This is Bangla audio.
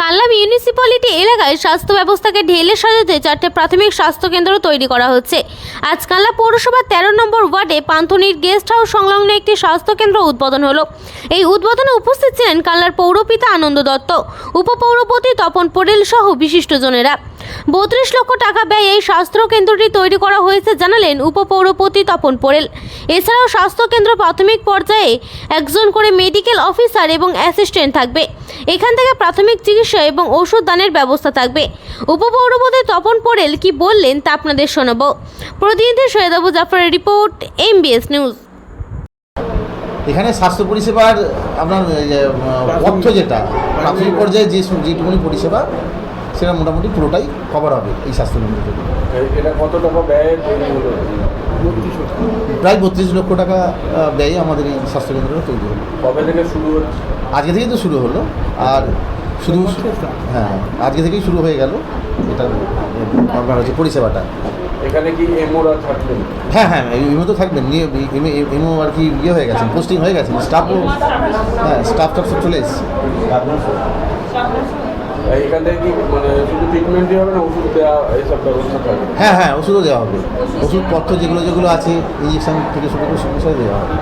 কাল্লা মিউনিসিপ্যালিটি এলাকায় স্বাস্থ্য ব্যবস্থাকে ঢেলে সাজাতে চারটে প্রাথমিক স্বাস্থ্য কেন্দ্র তৈরি করা হচ্ছে। আজ কাল্লা পৌরসভার তেরো নম্বর ওয়ার্ডে পান্থনির গেস্ট হাউস সংলগ্ন একটি স্বাস্থ্য কেন্দ্র উদ্বোধন হলো। এই উদ্বোধনে উপস্থিত ছিলেন কাল্লার পৌরপিতা আনন্দ দত্ত, উপপৌরপতি তপন পোড়েল সহ বিশিষ্টজনেরা। বত্রিশ লক্ষ টাকা ব্যয়ে এই স্বাস্থ্য কেন্দ্রটি তৈরি করা হয়েছে জানালেন উপপৌরপতি তপন পোড়েল এছাড়াও স্বাস্থ্য কেন্দ্র প্রাথমিক পর্যায়ে একজন করে মেডিকেল অফিসার এবং অ্যাসিস্ট্যান্ট থাকবে। এখান থেকে প্রাথমিক চিকিৎসা এবং ওষুধ দানের ব্যবস্থা থাকবে। উপপৌরপতি তপন পড়েল কি বললেন তা আপনাদের শোনাব। প্রতিনিধি সৈয়দ আবু জাফরের রিপোর্ট, এমবিএস নিউজ। এখানে স্বাস্থ্য পরিষেবার আপনার অর্থ যেটা, প্রাথমিক পর্যায়ে যে যেটুকুনি পরিষেবা সেটা মোটামুটি পুরোটাই কভার হবে এই স্বাস্থ্য কেন্দ্র থেকে। এটা কত টাকা ব্যয় তৈরি হলো? প্রায় বত্রিশ লক্ষ টাকা ব্যয়ে আমাদের এই স্বাস্থ্য কেন্দ্রটা তৈরি হলো। কবে থেকে শুরু হচ্ছে? আজকে থেকেই তো শুরু হলো। আর শুধু হ্যাঁ আজকে থেকেই শুরু হয়ে গেল। এটা আপনার হচ্ছে পরিষেবাটা। এখানে কি এমওরা থাকবেন? হ্যাঁ হ্যাঁ এমও তো থাকবেন। নিয়ে এমও আর কি ইয়ে হয়ে গেছেন পোস্টিং হয়ে গেছেন স্টাফও হ্যাঁ স্টাফ টাফ সব চলে এসেছে। কি মানে শুধু হবে না দেওয়া এইসব থাকবে হ্যাঁ হ্যাঁ ওষুধও দেওয়া হবে। ওষুধপত্র যেগুলো যেগুলো আছে ইঞ্জেকশন থেকে শুরু করে সব দেওয়া হবে।